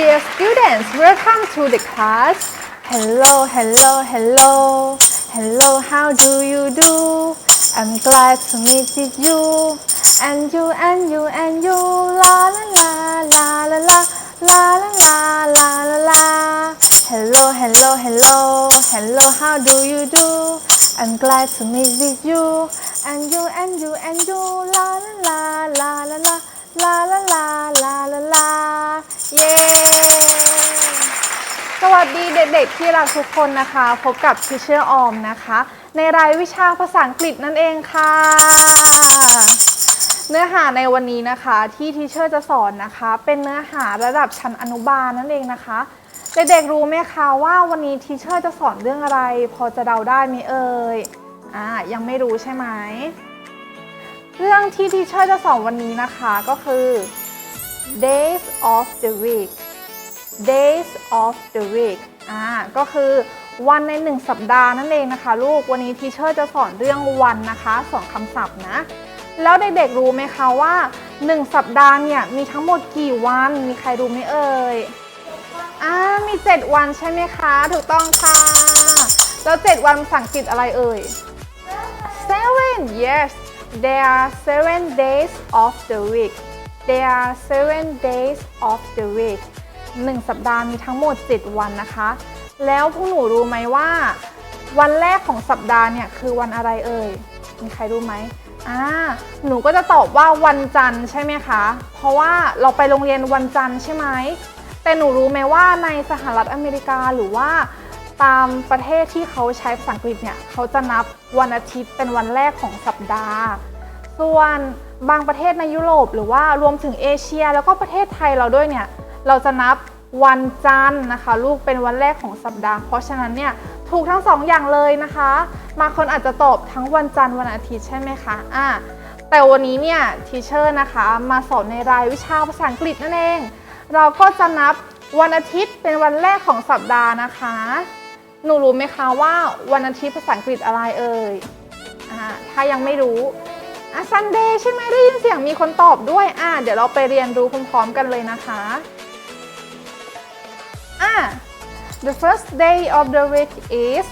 Dear students, welcome to the class. Hello, hello, hello. Hello, how do you do? I'm glad to meet with you. And you, and you, and you. La la la la la la. La la la la la la. Hello, hello, hello. Hello, how do you do? I'm glad to meet with you. And you, and you, and you. La la la ดีเด็กๆที่รักทุกคนนะคะ พบกับทิเชอร์ออมนะคะ ในรายวิชาภาษาอังกฤษนั่นเองค่ะ เนื้อหาในวันนี้นะคะที่ทิเชอร์จะสอนนะคะ เป็นเนื้อหาระดับชั้นอนุบาลนั่นเองนะคะเด็กๆรู้ไหมคะว่าวันนี้ทิเชอร์จะสอนเรื่องอะไร พอจะเดาได้ไหมเอ่ยอ่ายังไม่รู้ใช่ไหมเรื่องที่ทีเชอร์จะสอนวันนี้นะคะก็คือ days of the week days of the week อ่าก็คือวันในหนึ่งสัปดาห์นั่นเองนะคะ ลูกวันนี้ทีเชอร์จะสอนเรื่องวันนะคะสองคำศัพท์นะ แล้วเด็กๆรู้ไหมคะว่า 1 สัปดาห์เนี่ยมีทั้งหมดกี่วัน มีใครรู้ไหมเอ่ยอ่ามี 7 วันใช่ไหมคะ ถูกต้องค่ะ แล้ว 7 วันภาษาอังกฤษอะไรเอ่ย seven yes there are seven days of the week there are seven days of the week หนึ่งสัปดาห์มีทั้งหมด 7 วันนะคะ แล้วพวกหนูรู้ไหมว่า วันแรกของสัปดาห์เนี่ยคือวันอะไรเอ่ย มีใครรู้ไหมอ่าหนูก็จะตอบว่าวันจันทร์ใช่ไหมคะ เพราะว่าเราไปโรงเรียนวันจันทร์ใช่ไหม แต่หนูรู้ไหมว่าในสหรัฐอเมริกาหรือว่าตามประเทศที่เขาใช้ภาษาอังกฤษเนี่ยเขาจะนับวันอาทิตย์เป็นวันแรกของสัปดาห์ ส่วนบางประเทศในยุโรปหรือว่ารวมถึงเอเชีย แล้วก็ประเทศไทยเราด้วยเนี่ย เราจะนับวันจันทร์นะคะ ลูกเป็นวันแรกของสัปดาห์ เพราะฉะนั้นเนี่ยถูกทั้งสองอย่างเลยนะคะ บางคนอาจจะตอบทั้งวันจันทร์วันอาทิตย์ใช่ไหมคะอ่าแต่วันนี้เนี่ยทีเชอร์นะคะมาสอนในรายวิชาภาษาอังกฤษนั่นเอง เราก็จะนับวันอาทิตย์เป็นวันแรกของสัปดาห์นะคะ หนูรู้ไหมคะว่าวันอาทิตย์ภาษาอังกฤษอะไรเอ่ยอ่าถ้ายังไม่รู้อะซันเดย์ใช่ไหมได้ยินเสียงมีคนตอบด้วยอ่าเดี๋ยวเราไปเรียนรู้พร้อมๆกันเลยนะคะ the first day of the week is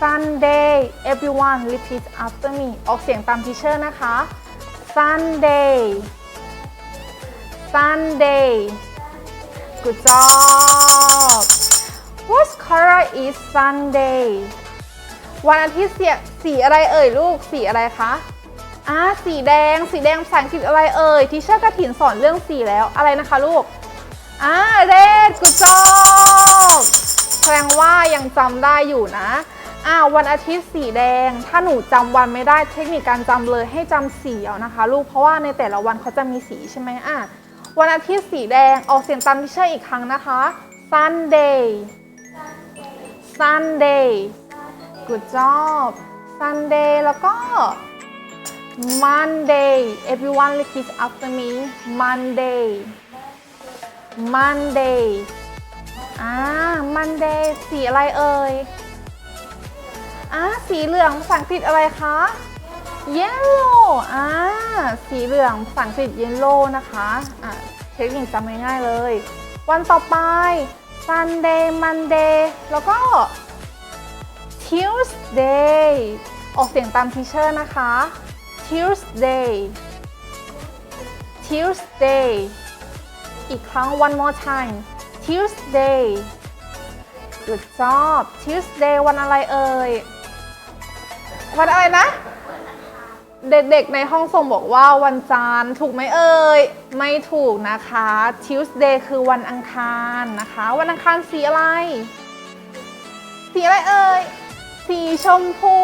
Sunday everyone repeat after me ออกเสียงตามทีเชอร์นะคะ Sunday Sunday good job What color is Sunday วันอาทิตย์เสียสีอะไรเอ่ยลูก สีอะไรคะ อ่า สีแดง สีแดงภาษาอังกฤษอะไรเอ่ย ทีเชอร์กระถินสอนเรื่องสีแล้ว อะไรนะคะลูก อ่า red good job แสดงว่ายังจำได้อยู่นะอ่าวันอาทิตย์สีแดง ถ้าหนูจำวันไม่ได้เทคนิคการจำเลยให้จำสีเอานะคะลูกเพราะว่าในแต่ละวันเขาจะมีสีใช่ไหมอะวันอาทิตย์สีแดงออกเสียงตามที่เชื่ออีกครั้งนะคะ Sunday Sunday good job Sunday แล้วก็ Monday everyone repeat after me Monday Monday อ่า Monday สีอะไรเอ่ยอ่าสีเหลืองภาษาอังกฤษอะไรคะ Yellow อ่าสีเหลืองภาษาอังกฤษ Yellow นะคะอ่าเทคนิคจำง่ายๆเลย วันต่อไป Sunday Monday แล้วก็ Tuesday ออกเสียงตามทีเชอร์นะคะ Tuesday Tuesday อีกครั้ง one more time Tuesday Good job Tuesday วันอะไรเอ่ย วันอะไรนะ เด็กๆในห้องส่งบอกว่าวันจันทร์ถูกไหมเอ่ย ไม่ถูกนะคะ Tuesday คือวันอังคารนะคะ วันอังคารสีอะไร สีอะไรเอ่ย สีชมพู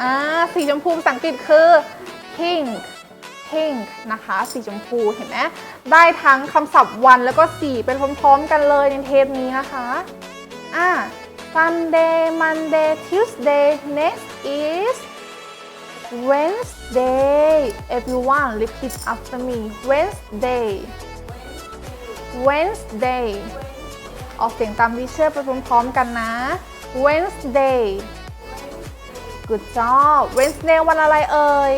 อ่า สีชมพูภาษาอังกฤษคือ pink pink นะคะ สีชมพูเห็นไหมได้ทั้งคำศัพท์วันแล้วก็สีเป็นพร้อมๆกันเลยในเทปนี้นะคะอ่า Sunday Monday Tuesday next is Wednesday everyone repeat after me Wednesday Wednesday ออกเสียงตามที่เชื่อไปพร้อมๆกันนะ Wednesday Good job Wednesday วันอะไรเอ่ย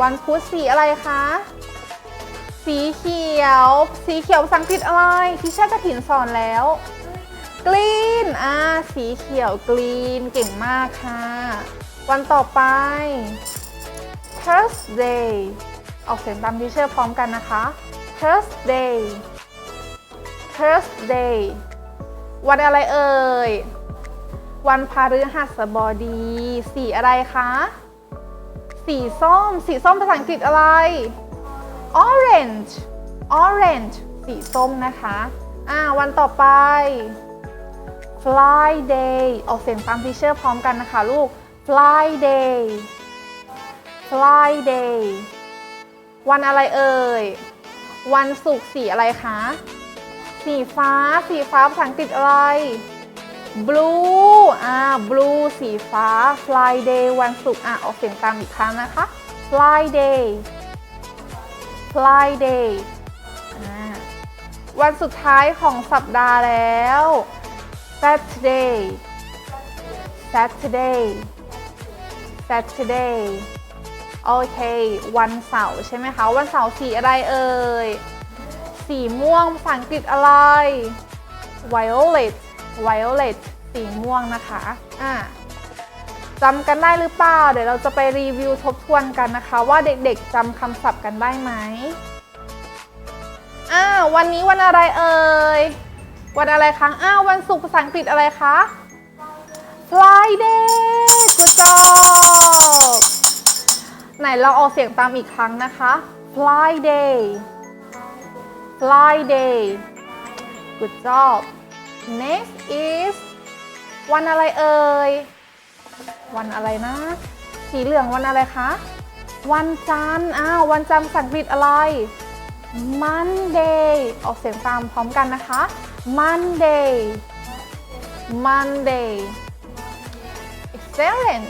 วันพุธสีอะไรคะ สีเขียว สีเขียวภาษาอังกฤษอะไรที่เชอร์กระถินสอนแล้ว กรีน อ่า สีเขียวกรีน เก่งมากค่ะ วันต่อไป Thursday ออกเสียงตามที่เชอร์พร้อมกันนะคะ Thursday Thursday วันอะไรเอ่ย วันพฤหัสบดี สีอะไรคะ สีส้ม สีส้มภาษาอังกฤษอะไร orange orange สีส้มนะคะ อ่า วันต่อไป Friday ออกเสียงตามทีเชอร์พร้อมกันนะคะลูก Friday Friday วันอะไรเอ่ย วันศุกร์สีอะไรคะ สีฟ้า สีฟ้าภาษาอังกฤษอะไร blue อ่า blue สีฟ้า Friday วันศุกร์อะออกเสียงตามอีกครั้งนะคะ Friday Friday อ่าวันสุดท้ายของสัปดาห์แล้ว Saturday Saturday Saturday โอเค วันเสาร์ใช่ไหมคะ วันเสาร์สีอะไรเอ่ย สีม่วงภาษาอังกฤษอะไร violet violet สีม่วงนะคะอ่าจำกันได้หรือเปล่า เดี๋ยวเราจะไปรีวิวทบทวนกันนะคะ ว่าเด็กๆจำคำศัพท์กันได้ไหมอ่าวันนี้วันอะไรเอ่ย วันอะไรคะอ้าววันศุกร์ภาษาอังกฤษอะไรคะ Friday good job ไหนเราออกเสียงตามอีกครั้งนะคะ Friday Friday good job next is วันอะไรเอ่ย วันอะไรนะ สีเหลืองวันอะไรคะ วันจันทร์ อ้าว วันจันทร์ภาษาอังกฤษอะไร Monday ออกเสียงตามพร้อมกันนะคะ Monday Monday excellent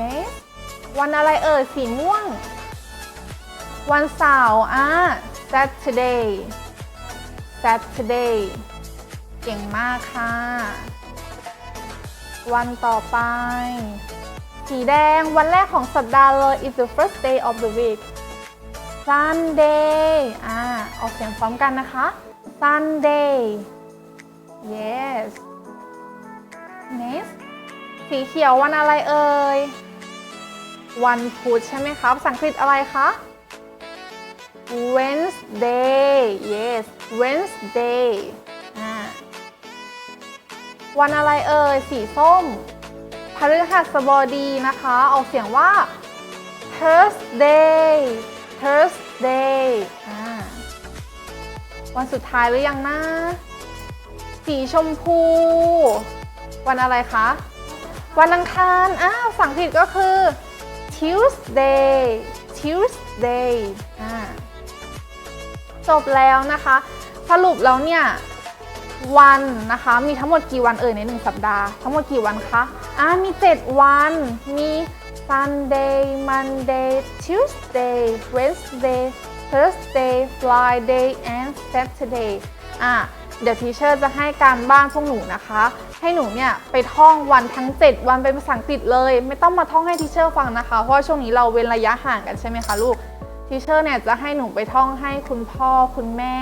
next วันอะไรเอ่ย สีม่วง วันเสาร์อะ Saturday Saturday เก่งมากค่ะ วันต่อไป สีแดงวันแรกของสัปดาห์เลย is the first day of the week Sunday อ่า ออกเสียงพร้อมกันนะคะ Sunday yes next สีเขียววันอะไรเอ่ย วันพุธใช่ไหมคะภาษาอังกฤษอะไรคะ Wednesday yes Wednesday วันอะไรเอ่ย สีส้ม พฤหัสบดีนะคะ ออกเสียงว่า Thursday Thursday วันสุดท้ายหรือยังนะ สีชมพู วันอะไรคะ วันอังคาร อ้าวสังผิดก็คือ Tuesday Tuesday จบแล้วนะคะ สรุปแล้วเนี่ย วันนะคะ มีทั้งหมดกี่วันเอ่ยในหนึ่งสัปดาห์ ทั้งหมดกี่วันคะอ่ามี 7 วัน มี Sunday Monday Tuesday Wednesday Thursday Friday and Saturday อะเดี๋ยวทีเชอร์จะให้การบ้านพวกหนูนะคะ ให้หนูเนี่ยไปท่องวันทั้ง 7 วันเป็นภาษาอังกฤษเลย ไม่ต้องมาท่องให้ทีเชอร์ฟังนะคะ เพราะช่วงนี้เราเว้นระยะห่างกันใช่ไหมคะลูกทีเชอร์เนี่ยจะให้หนูไปท่องให้คุณพ่อคุณแม่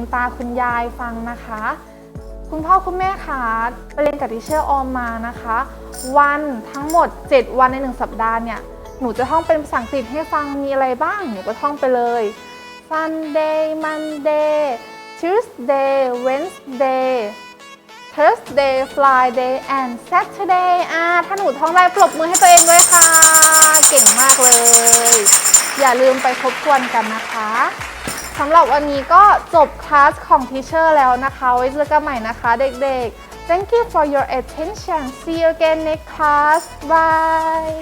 คุณตาคุณยายฟังนะคะ คุณพ่อคุณแม่คะไปเรียนกับทีเชอร์ออมมานะคะ วันทั้งหมด 7 วันใน 1 สัปดาห์เนี่ย หนูจะท่องเป็นภาษาอังกฤษให้ฟังมีอะไรบ้าง หนูก็ท่องไปเลย Sunday Monday Tuesday Wednesday Thursday Friday and Saturday อ่าถ้าหนูท่องได้ปรบมือให้ตัวเองด้วยค่ะ เก่งมากเลย อย่าลืมไปทบทวนกันนะคะ สำหรับวันนี้ก็จบคลาสของทีเชอร์แล้วนะคะ ไว้เจอกันใหม่นะคะเด็กๆ Thank you for your attention see you again next class bye